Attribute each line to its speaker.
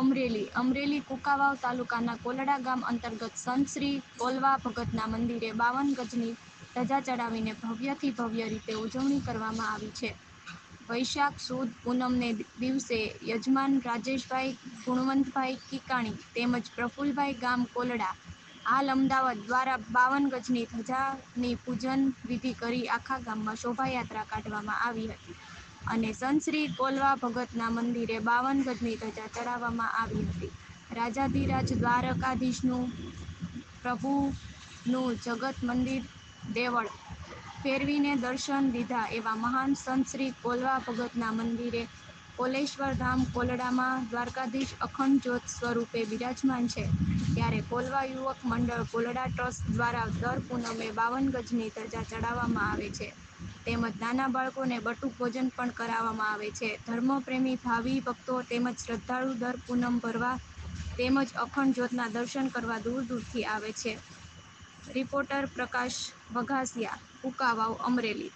Speaker 1: અમરેલી. અમરેલી કુકાવાવ તાલુકાના કોલડા ગામ અંતર્ગત સંતશ્રી કોલવા ભગતના મંદિરે બાવન ગજની ધજા ચડાવીને ભવ્યથી ભવ્ય રીતે ઉજવણી કરવામાં આવી છે. વૈશાખ સુદ પૂનમને દિવસે યજમાન રાજેશભાઈ, ગુણવંતભાઈ કિકાણી તેમજ પ્રફુલભાઈ ગામ કોલડા હાલ અમદાવાદ દ્વારા બાવન ગજની ધજાની પૂજન વિધિ કરી આખા ગામમાં શોભાયાત્રા કાઢવામાં આવી હતી. અને સંતશ્રી કોલવા ભગતના મંદિરે બાવન ગજની ધજા ચડાવવામાં આવી હતી. રાજાધિરાજ દ્વારકાધીશનું પ્રભુનું જગત મંદિર દેવળ ફેરવીને દર્શન લીધા એવા મહાન સંત શ્રી કોલવા ભગતના મંદિરે કોલેશ્વર ધામ કોલડામાં દ્વારકાધીશ અખંડ જ્યોત સ્વરૂપે બિરાજમાન છે. ત્યારે કોલવા યુવક મંડળ કોલડા ટ્રસ્ટ દ્વારા દર પૂનમે બાવન ગજની ધજા ચડાવવામાં આવે છે. તેમજ નાના બાળકોને બટુક ભોજન પણ કરાવવામાં આવે છે. ધર્મપ્રેમી, ભાવિ ભક્તો તેમજ શ્રદ્ધાળુ દર પૂનમ ભરવા તેમજ અખંડ જ્યોતના દર્શન કરવા દૂર દૂરથી આવે છે. રિપોર્ટર પ્રકાશ વઘાસિયા કુકાવાવ અમરેલી.